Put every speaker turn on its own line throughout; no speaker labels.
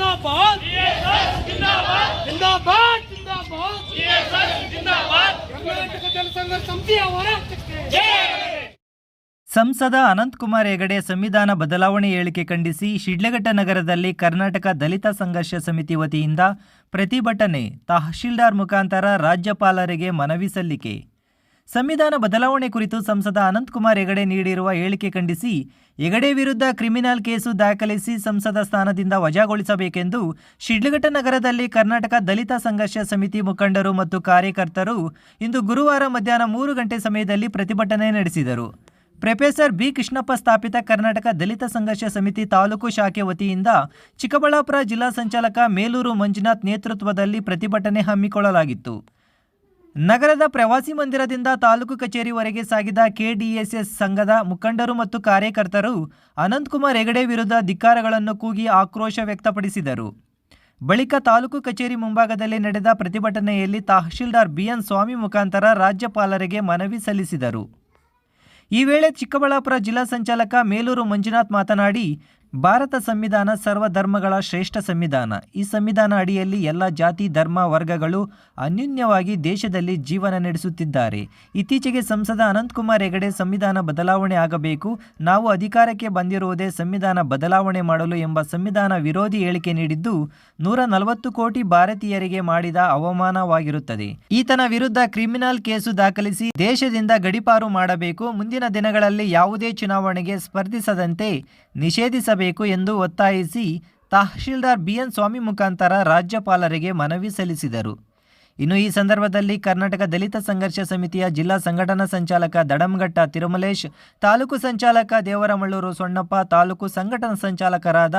ಜಿಂದಾಬಾದ್. ಜಿಂದಾಬಾದ್. ಜಿಂದಾಬಾದ್ ಕರ್ನಾಟಕ ಜನಸಂಘ ಸಮಿತಿಯ ಹೋರಾಟಕ್ಕೆ
ಸಂಸದ ಅನಂತಕುಮಾರ್ ಹೆಗಡೆ ಸಂವಿಧಾನ ಬದಲಾವಣೆ ಹೇಳಿಕೆ ಖಂಡಿಸಿ ಶಿಡ್ಲಘಟ್ಟ ನಗರದಲ್ಲಿ ಕರ್ನಾಟಕ ದಲಿತ ಸಂಘರ್ಷ ಸಮಿತಿ ವತಿಯಿಂದ ಪ್ರತಿಭಟನೆ ತಹಶೀಲ್ದಾರ್ ಮುಖಾಂತರ ರಾಜ್ಯಪಾಲರಿಗೆ ಮನವಿ ಸಲ್ಲಿಕೆ. ಸಂವಿಧಾನ ಬದಲಾವಣೆ ಕುರಿತು ಸಂಸದ ಅನಂತಕುಮಾರ್ ಹೆಗಡೆ ನೀಡಿರುವ ಹೇಳಿಕೆ ಖಂಡಿಸಿ, ಹೆಗಡೆ ವಿರುದ್ಧ ಕ್ರಿಮಿನಲ್ ಕೇಸು ದಾಖಲಿಸಿ ಸಂಸದ ಸ್ಥಾನದಿಂದ ವಜಾಗೊಳಿಸಬೇಕೆಂದು ಶಿಡ್ಲಘಟ್ಟ ನಗರದಲ್ಲಿ ಕರ್ನಾಟಕ ದಲಿತ ಸಂಘರ್ಷ ಸಮಿತಿ ಮುಖಂಡರು ಮತ್ತು ಕಾರ್ಯಕರ್ತರು ಇಂದು ಗುರುವಾರ ಮಧ್ಯಾಹ್ನ ಮೂರು ಗಂಟೆ ಸಮಯದಲ್ಲಿ ಪ್ರತಿಭಟನೆ ನಡೆಸಿದರು. ಪ್ರೊಫೆಸರ್ ಬಿ ಕೃಷ್ಣಪ್ಪ ಸ್ಥಾಪಿತ ಕರ್ನಾಟಕ ದಲಿತ ಸಂಘರ್ಷ ಸಮಿತಿ ತಾಲೂಕು ಶಾಖೆ ವತಿಯಿಂದ ಚಿಕ್ಕಬಳ್ಳಾಪುರ ಜಿಲ್ಲಾ ಸಂಚಾಲಕ ಮೇಲೂರು ಮಂಜುನಾಥ್ ನೇತೃತ್ವದಲ್ಲಿ ಪ್ರತಿಭಟನೆ ಹಮ್ಮಿಕೊಳ್ಳಲಾಗಿತ್ತು. ನಗರದ ಪ್ರವಾಸಿ ಮಂದಿರದಿಂದ ತಾಲೂಕು ಕಚೇರಿವರೆಗೆ ಸಾಗಿದ ಕೆಡಿಎಸ್ಎಸ್ ಸಂಘದ ಮುಖಂಡರು ಮತ್ತು ಕಾರ್ಯಕರ್ತರು ಅನಂತಕುಮಾರ್ ಹೆಗಡೆ ವಿರುದ್ಧ ಧಿಕ್ಕಾರಗಳನ್ನು ಕೂಗಿ ಆಕ್ರೋಶ ವ್ಯಕ್ತಪಡಿಸಿದರು. ಬಳಿಕ ತಾಲೂಕು ಕಚೇರಿ ಮುಂಭಾಗದಲ್ಲಿ ನಡೆದ ಪ್ರತಿಭಟನೆಯಲ್ಲಿ ತಹಶೀಲ್ದಾರ್ ಬಿಎನ್ ಸ್ವಾಮಿ ಮುಖಾಂತರ ರಾಜ್ಯಪಾಲರಿಗೆ ಮನವಿ ಸಲ್ಲಿಸಿದರು. ಈ ವೇಳೆ ಚಿಕ್ಕಬಳ್ಳಾಪುರ ಜಿಲ್ಲಾ ಸಂಚಾಲಕ ಮೇಲೂರು ಮಂಜುನಾಥ್ ಮಾತನಾಡಿ ಭಾರತ ಸಂವಿಧಾನ ಸರ್ವಧರ್ಮಗಳ ಶ್ರೇಷ್ಠ ಸಂವಿಧಾನ. ಈ ಸಂವಿಧಾನ ಅಡಿಯಲ್ಲಿ ಎಲ್ಲ ಜಾತಿ, ಧರ್ಮ ವರ್ಗಗಳು ಅನ್ಯೂನ್ಯವಾಗಿ ದೇಶದಲ್ಲಿ ಜೀವನ ನಡೆಸುತ್ತಿದ್ದಾರೆ. ಇತ್ತೀಚೆಗೆ ಸಂಸದ ಅನಂತಕುಮಾರ್ ಹೆಗಡೆ ಸಂವಿಧಾನ ಬದಲಾವಣೆ ಆಗಬೇಕು. ನಾವು ಅಧಿಕಾರಕ್ಕೆ ಬಂದಿರುವುದೇ ಸಂವಿಧಾನ ಬದಲಾವಣೆ ಮಾಡಲು ಎಂಬ ಸಂವಿಧಾನ ವಿರೋಧಿ ಹೇಳಿಕೆ ನೀಡಿದ್ದು, ನೂರ ನಲವತ್ತು ಕೋಟಿ ಭಾರತೀಯರಿಗೆ ಮಾಡಿದ ಅವಮಾನವಾಗಿರುತ್ತದೆ. ಈತನ ವಿರುದ್ಧ ಕ್ರಿಮಿನಲ್ ಕೇಸು ದಾಖಲಿಸಿ ದೇಶದಿಂದ ಗಡಿಪಾರು ಮಾಡಬೇಕು. ಮುಂದಿನ ದಿನಗಳಲ್ಲಿ ಯಾವುದೇ ಚುನಾವಣೆಗೆ ಸ್ಪರ್ಧಿಸದಂತೆ ನಿಷೇಧಿಸಬೇಕು. ಎಂದು ಒತ್ತಾಯಿಸಿ ತಹಶೀಲ್ದಾರ್ ಬಿಎನ್ ಸ್ವಾಮಿ ಮುಖಾಂತರ ರಾಜ್ಯಪಾಲರಿಗೆ ಮನವಿ ಸಲ್ಲಿಸಿದರು. ಇನ್ನು ಈ ಸಂದರ್ಭದಲ್ಲಿ ಕರ್ನಾಟಕ ದಲಿತ ಸಂಘರ್ಷ ಸಮಿತಿಯ ಜಿಲ್ಲಾ ಸಂಘಟನಾ ಸಂಚಾಲಕ ದಡಂಗಟ್ಟ ತಿರುಮಲೇಶ್, ತಾಲೂಕು ಸಂಚಾಲಕ ದೇವರಮಳ್ಳೂರು ಸೊಣ್ಣಪ್ಪ, ತಾಲೂಕು ಸಂಘಟನಾ ಸಂಚಾಲಕರಾದ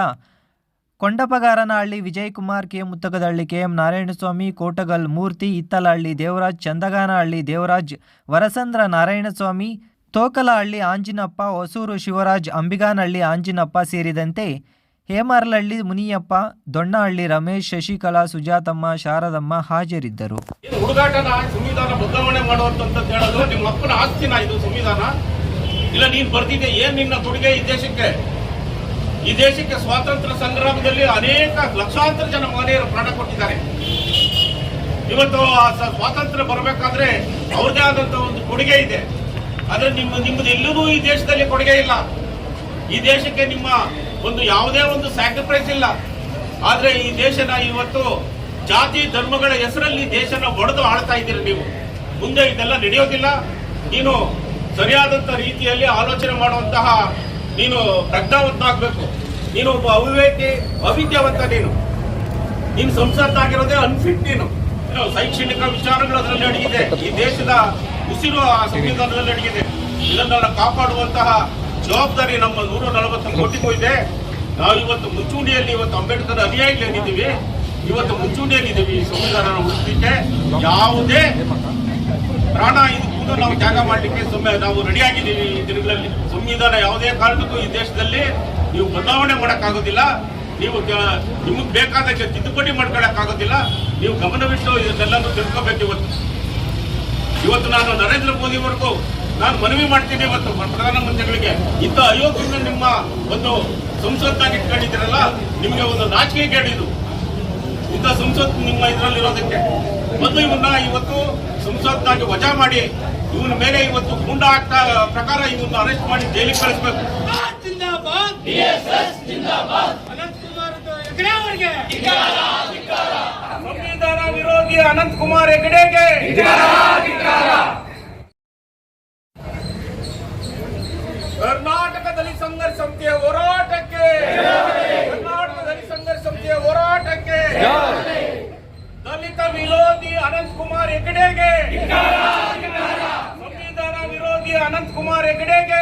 Kondapagaranahalli Vijayakumar, K. Muttagadahalli, K. M. Narayanaswamy, Kotagal Murthy Ittalahalli Devaraj, Chandaganahalli Devaraj, Varasandra Narayanaswamy Tokalahalli Anjinappa, Hosur Shivaraj, Ambiganahalli Anjinappa ಸೇರಿದಂತೆ ಹೇಮರ್ಲಹಳ್ಳಿ ಮುನಿಯಪ್ಪ, ದೊಣ್ಣಹಳ್ಳಿ ರಮೇಶ್, ಶಶಿಕಲಾ, ಸುಜಾತಮ್ಮ, ಶಾರದಮ್ಮ ಹಾಜರಿದ್ದರು.
ಇಲ್ಲ, ನೀನ್ ಬರ್ತಿದ್ದೆ ಏನ್ ನಿನ್ನ ಕೊಡುಗೆ ಈ ದೇಶಕ್ಕೆ? ಈ ದೇಶಕ್ಕೆ ಸ್ವಾತಂತ್ರ್ಯ ಸಂಗ್ರಾಮದಲ್ಲಿ ಅನೇಕ ಲಕ್ಷಾಂತರ ಜನ ಮಹನೀಯರು ಪ್ರಾಣ ಕೊಟ್ಟಿದ್ದಾರೆ. ಇವತ್ತು ಆ ಸ್ವಾತಂತ್ರ್ಯ ಬರಬೇಕಾದ್ರೆ ಅವ್ರದೇ ಆದಂತ ಒಂದು ಕೊಡುಗೆ ಇದೆ. ಆದ್ರೆ ನಿಮ್ಮ ನಿಮ್ಮದು ಎಲ್ಲೂ ಈ ದೇಶದಲ್ಲಿ ಕೊಡುಗೆ ಇಲ್ಲ. ಈ ದೇಶಕ್ಕೆ ನಿಮ್ಮ ಒಂದು ಯಾವುದೇ ಒಂದು ಸ್ಯಾಕ್ರಿಫೈಸ್ ಇಲ್ಲ. ಆದ್ರೆ ಈ ದೇಶನ ಇವತ್ತು ಜಾತಿ ಧರ್ಮಗಳ ಹೆಸರಲ್ಲಿ ದೇಶನ ಒಡೆದು ಆಳ್ತಾ ಇದ್ದೀರಿ ನೀವು. ಮುಂದೆ ಇದೆಲ್ಲ ನಡೆಯೋದಿಲ್ಲ. ನೀನು ಸರಿಯಾದಂತ ರೀತಿಯಲ್ಲಿ ಆಲೋಚನೆ ಮಾಡುವಂತಹ ನೀನು ಪ್ರಜ್ಞಾವಂತ ಆಗ್ಬೇಕು ನೀನು ಒಬ್ಬ ಅವಿವೇಕಿ, ಅವಿದ್ಯಾವಂತ ನೀನು. ನೀನು ಸಂಸತ್ತಾಗಿರೋದೇ ಅನ್ಫಿಟ್ ನೀನು. ಶೈಕ್ಷಣಿಕ ವಿಚಾರಗಳು ಅದರಲ್ಲಿ ನಡೆಯಿದೆ ಈ ದೇಶದ ಉಸಿರು ಆ ಸಂವಿಧಾನದಲ್ಲಿ ಅಡಗಿದೆ ಇದನ್ನೆಲ್ಲ ಕಾಪಾಡುವಂತಹ ಜವಾಬ್ದಾರಿ ನಮ್ಮ ನೂರ ನಲವತ್ತು ಕೋಟಿಗೂ ಇದೆ. ನಾವು ಇವತ್ತು ಮುಂಚೂಣಿಯಲ್ಲಿ ಇವತ್ತು ಅಂಬೇಡ್ಕರ್ ಅನುಯಾಯಿಗಳು ಏನಿದ್ದೀವಿ, ಇವತ್ತು ಮುಂಚೂಣಿಯಲ್ಲಿದ್ದೀವಿ ಈ ಸಂವಿಧಾನ ಉಳಿಸಲಿಕ್ಕೆ. ಯಾವುದೇ ಪ್ರಾಣ ಇದು ಕೂಡ ನಾವು ತ್ಯಾಗ ಮಾಡಲಿಕ್ಕೆ ಸುಮ್ಮನೆ ನಾವು ರೆಡಿಯಾಗಿದ್ದೀವಿ ಈ ದಿನಗಳಲ್ಲಿ. ಸಂವಿಧಾನ ಯಾವುದೇ ಕಾರಣಕ್ಕೂ ಈ ದೇಶದಲ್ಲಿ ನೀವು ಬದಲಾವಣೆ ಮಾಡೋಕ್ಕಾಗೋದಿಲ್ಲ. ನೀವು ನಿಮಗೆ ಬೇಕಾದಕ್ಕೆ ತಿದ್ದುಪಡಿ ಮಾಡ್ಕೊಳಕ್ಕಾಗೋದಿಲ್ಲ ನೀವು ಗಮನವಿಟ್ಟು ಇದನ್ನೆಲ್ಲನೂ ತಿಳ್ಕೊಬೇಕು ಇವತ್ತು. ಇವತ್ತು ನಾನು ನರೇಂದ್ರ ಮೋದಿವರೆಗೂ ನಾನು ಮನವಿ ಮಾಡ್ತೀನಿ ಇವತ್ತು ಪ್ರಧಾನಮಂತ್ರಿಗಳಿಗೆ. ಇಂಥ ಅಯೋಗ್ಯನ ನಿಮ್ಮ ಒಂದು ಸಂಸತ್ತಾಗಿ ಇಟ್ಕೊಂಡಿದ್ದೀರಲ್ಲ ನಿಮಗೆ ಒಂದು ನಾಚಿಕೆ ಕೇಳಿದು ಇಂಥ ಸಂಸತ್ ನಿಮ್ಮ ಇದರಲ್ಲಿರೋದಕ್ಕೆ. ಮೊದಲು ಇವನ್ನ ಇವತ್ತು ಸಂಸತ್ತಾಗಿ ವಜಾ ಮಾಡಿ ಇವನ ಮೇಲೆ ಇವತ್ತು ಗುಂಡ ಆಗ್ತಾ ಪ್ರಕಾರ ಇವನ್ನ ಅರೆಸ್ಟ್ ಮಾಡಿ ಜೈಲಿಗೆ ಕಳಿಸ್ಬೇಕು.
ಹೆಗಡೆ ಅವರಿಗೆ.
ಸಂವಿಧಾನ ಅನಂತ ಕುಮಾರ್ ಹೆಗಡೆಗೆ ಕರ್ನಾಟಕದಲ್ಲಿ ಸಂಘರ್ಷ ಸಮಿತಿಯ ಹೋರಾಟಕ್ಕೆ. ಕರ್ನಾಟಕದಲ್ಲಿ ಸಂಘರ್ಷ ಸಮಿತಿಯ ಹೋರಾಟಕ್ಕೆ. ದಲಿತ ವಿರೋಧಿ ಅನಂತ್ ಕುಮಾರ್ ಹೆಗಡೆಗೆ ಸಂವಿಧಾನ ವಿರೋಧಿ ಅನಂತ್ ಕುಮಾರ್ ಹೆಗಡೆಗೆ